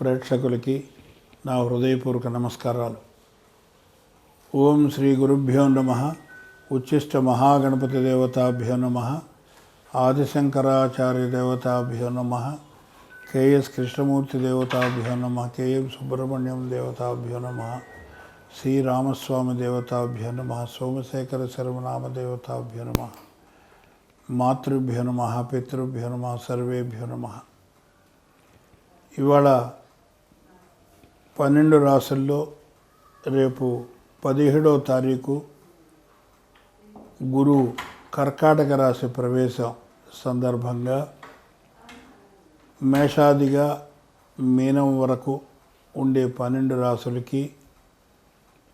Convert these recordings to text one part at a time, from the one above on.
ప్రేక్షకులకి నా హృదయపూర్వక నమస్కారాలు. ఓం శ్రీ గురుభ్యో నమ ఉచ్చిష్ట మహాగణపతి దేవతాభ్యో నమ ఆదిశంకరాచార్య దేవతాభ్యో నమ కేఎస్ కృష్ణమూర్తి దేవతాభ్యో నమ కేఎం సుబ్రహ్మణ్యం దేవతాభ్యో నమ శ్రీరామస్వామి దేవతాభ్యో నమ సోమశేఖర శర్మనామ దేవతాభ్యో నమ మాతృభ్యో నమ పితృభ్యో నమ సర్వేభ్యో నమ. ఇవాళ పన్నెండు రాసుల్లో రేపు పదిహేడవ తారీఖు గురు కర్కాటక రాశి ప్రవేశం సందర్భంగా మేషాదిగా మీనం వరకు ఉండే పన్నెండు రాసులకి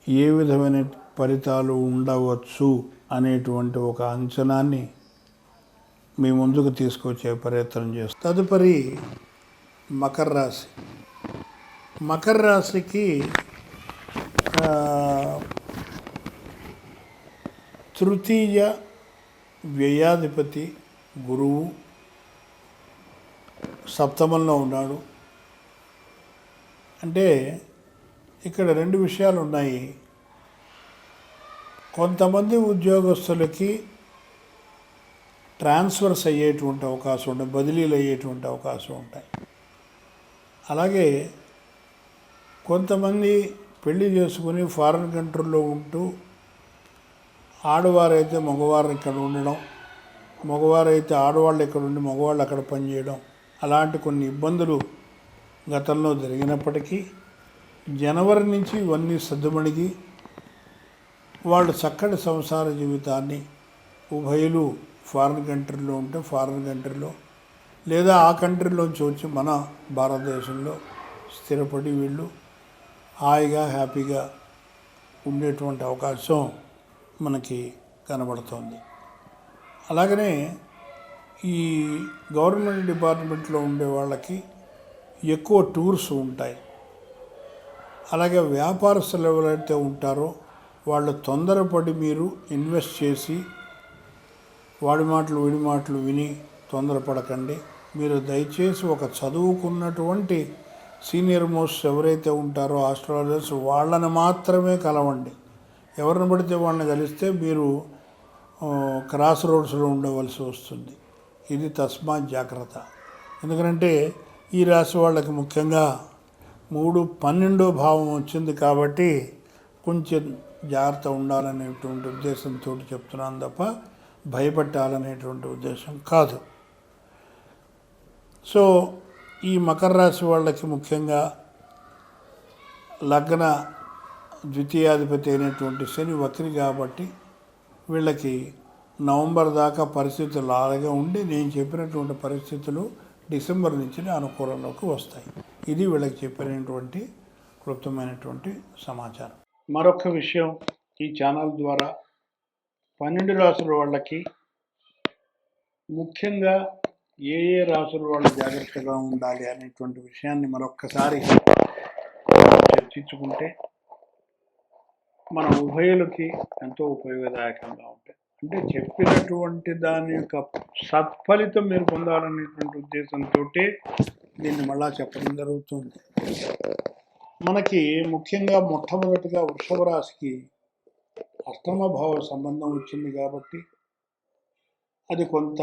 ఏ విధమైన ఫలితాలు ఉండవచ్చు అనేటువంటి ఒక అంచనాన్ని మీ ముందుకు తీసుకొచ్చే ప్రయత్నం చేస్తాం. తదుపరి మకర రాశి. మకర రాశికి తృతీయ వ్యయాధిపతి గురువు సప్తమంలో ఉన్నాడు. అంటే ఇక్కడ రెండు విషయాలు ఉన్నాయి. కొంతమంది ఉద్యోగస్తులకి ట్రాన్స్ఫర్స్ అయ్యేటువంటి అవకాశం ఉంటాయి బదిలీలు అయ్యేటువంటి అవకాశం ఉంటాయి. అలాగే కొంతమంది పెళ్ళి చేసుకుని ఫారిన్ కంట్రీలో ఉంటూ ఆడవారైతే మగవారు ఇక్కడ ఉండడం మగవారైతే ఆడవాళ్ళు ఇక్కడ ఉండి మగవాళ్ళు అక్కడ పనిచేయడం అలాంటి కొన్ని ఇబ్బందులు గతంలో జరిగినప్పటికీ జనవరి నుంచి ఇవన్నీ సర్దుమణిగి వాళ్ళు చక్కటి సంసార జీవితాన్ని ఉభయలు ఫారిన్ కంట్రీలో ఉంటే ఫారిన్ కంట్రీలో లేదా ఆ కంట్రీలోంచి వచ్చి మన భారతదేశంలో స్థిరపడి వీళ్ళు హాయిగా హ్యాపీగా ఉండేటువంటి అవకాశం మనకి కనబడుతోంది. అలాగనే ఈ గవర్నమెంట్ డిపార్ట్మెంట్లో ఉండే వాళ్ళకి ఎక్కువ టూర్స్ ఉంటాయి. అలాగే వ్యాపారస్తులు ఎవరైతే ఉంటారో వాళ్ళు తొందరపడి మీరు ఇన్వెస్ట్ చేసి వాడి మాటలు వీడి మాటలు విని తొందరపడకండి. మీరు దయచేసి ఒక చదువుకున్నటువంటి సీనియర్ మోస్ట్ ఎవరైతే ఉంటారో ఆస్ట్రాలజర్స్ వాళ్ళని మాత్రమే కలవండి. ఎవరిని పడితే వాళ్ళని కలిస్తే మీరు క్రాస్ రోడ్స్లో ఉండవలసి వస్తుంది. ఇది తస్మా జాగ్రత్త. ఎందుకంటే ఈ రాశి వాళ్ళకి ముఖ్యంగా మూడు పన్నెండో భావం వచ్చింది కాబట్టి కొంచెం జాగ్రత్త ఉండాలనేటువంటి ఉద్దేశంతో చెప్తున్నాను తప్ప భయపెట్టాలనేటువంటి ఉద్దేశం కాదు. సో ఈ మకర రాశి వాళ్ళకి ముఖ్యంగా లగ్న ద్వితీయాధిపతి అయినటువంటి శని వక్రి కాబట్టి వీళ్ళకి నవంబర్ దాకా పరిస్థితులు అలాగే ఉండి నేను చెప్పినటువంటి పరిస్థితులు డిసెంబర్ నుంచి అనుకూలంలోకి వస్తాయి. ఇది వీళ్ళకి చెప్పినటువంటి క్లుప్తమైనటువంటి సమాచారం. మరొక విషయం ఈ ఛానల్ ద్వారా పన్నెండు రాసుల వాళ్ళకి ముఖ్యంగా ఏ ఏ రాసులు వాళ్ళు జాగ్రత్తగా ఉండాలి అనేటువంటి విషయాన్ని మరొక్కసారి చర్చించుకుంటే మన ఉభయులకి ఎంతో ఉపయోగదాయకంగా ఉంటాయి. అంటే చెప్పినటువంటి దాని యొక్క సత్ఫలితం మీరు పొందాలనేటువంటి ఉద్దేశంతో దీన్ని మళ్ళా చెప్పడం జరుగుతుంది. మనకి ముఖ్యంగా మొట్టమొదటిగా వృషభ రాశికి అష్టమభావ సంబంధం వచ్చింది కాబట్టి అది కొంత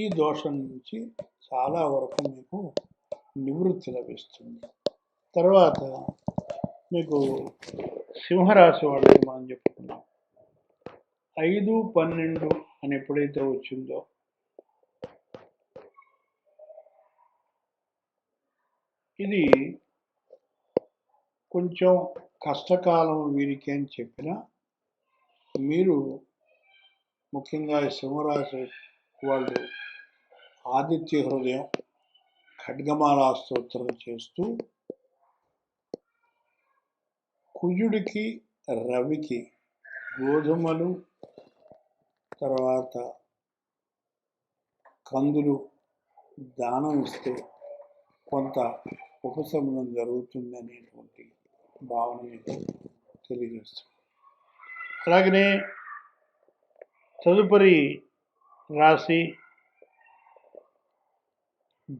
ఈ దోషం నుంచి చాలా వరకు మీకు నివృత్తి లభిస్తుంది. తర్వాత మీకు సింహరాశి వాళ్ళకి మనం చెప్పుకున్నాం ఐదు పన్నెండు అని ఎప్పుడైతే వచ్చిందో ఇది కొంచెం కష్టకాలం వీరికి అని చెప్పిన మీరు ముఖ్యంగా సింహరాశి వాళ్ళు ఆదిత్య హృదయం ఖడ్గమాలా స్తోత్రం చేస్తూ కుజుడికి రవికి గోధుమలు తర్వాత కందులు దానం ఇస్తే కొంత ఉపశమనం జరుగుతుంది అనేటువంటి భావన మీకు తెలియజేస్తుంది. అలాగనే తదుపరి రాశి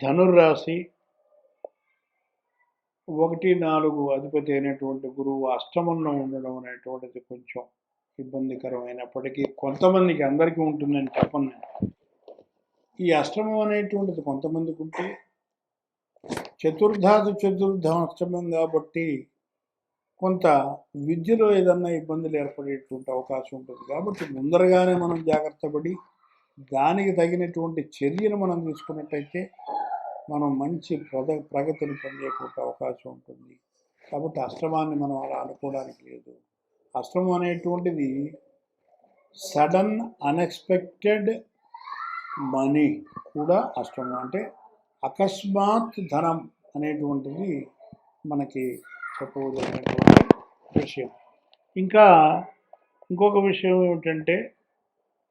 ధనుర్రాశి ఒకటి నాలుగు అధిపతి అయినటువంటి గురువు అష్టమంలో ఉండడం అనేటువంటిది కొంచెం ఇబ్బందికరమైనప్పటికీ కొంతమందికి అందరికీ ఉంటుందని చెప్పను నేను. ఈ అష్టమం అనేటువంటిది కొంతమందికి ఉంటే చతుర్థాది చతుర్థం అష్టమం కాబట్టి కొంత విద్యలో ఏదన్నా ఇబ్బందులు ఏర్పడేటువంటి అవకాశం ఉంటుంది కాబట్టి ముందరగానే మనం జాగ్రత్త పడి దానికి తగినటువంటి చర్యలు మనం తీసుకున్నట్టయితే మనం మంచి ప్రగ ప్రగతిని పొందేటువంటి అవకాశం ఉంటుంది. కాబట్టి అశ్రమాన్ని మనం అలా అనుకోవడానికి లేదు. అశ్రమం అనేటువంటిది సడన్ అన్ఎక్స్పెక్టెడ్ మనీ కూడా అష్టమం అంటే అకస్మాత్ ధనం అనేటువంటిది మనకి చెప్పవలసినటువంటి విషయం. ఇంకా ఇంకొక విషయం ఏమిటంటే